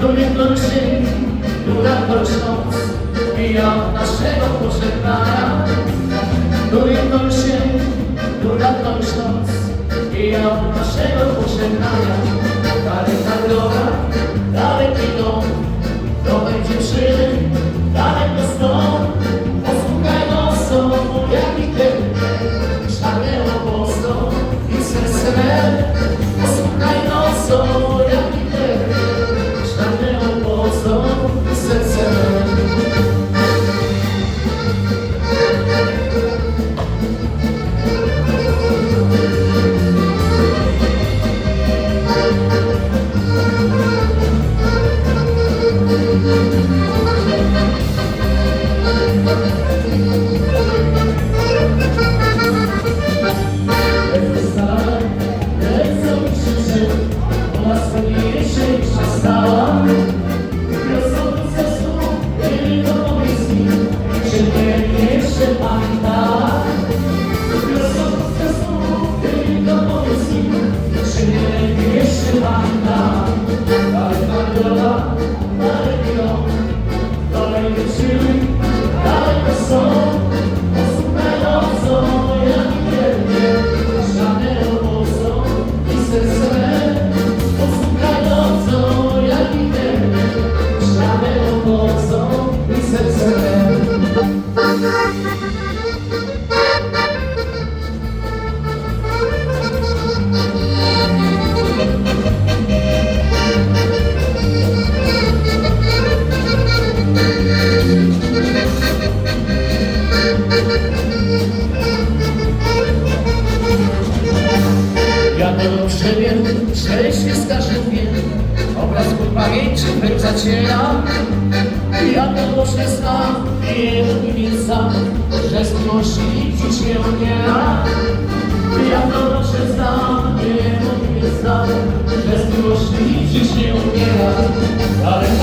Don't be foolish, do not push noc I ja naszego pożegnania Do wielkości, która noc I ja naszego pożegnania. Daleka droga, daleki dom Do tej dziewczyny, daleko stąd Posłuchaj nocą, jak i ty Szarego mocno i serce me Posłuchaj nocą, Ona spełniejszy przestała Dobrze wiem, że się każdym wiem Obraz ku pamięci mych zaciera Ja. To dobrze znam. I nie sam Że z miłości dziś nie umiera Ja to dobrze znam. I nie sam Że z miłości dziś nie umiera Ale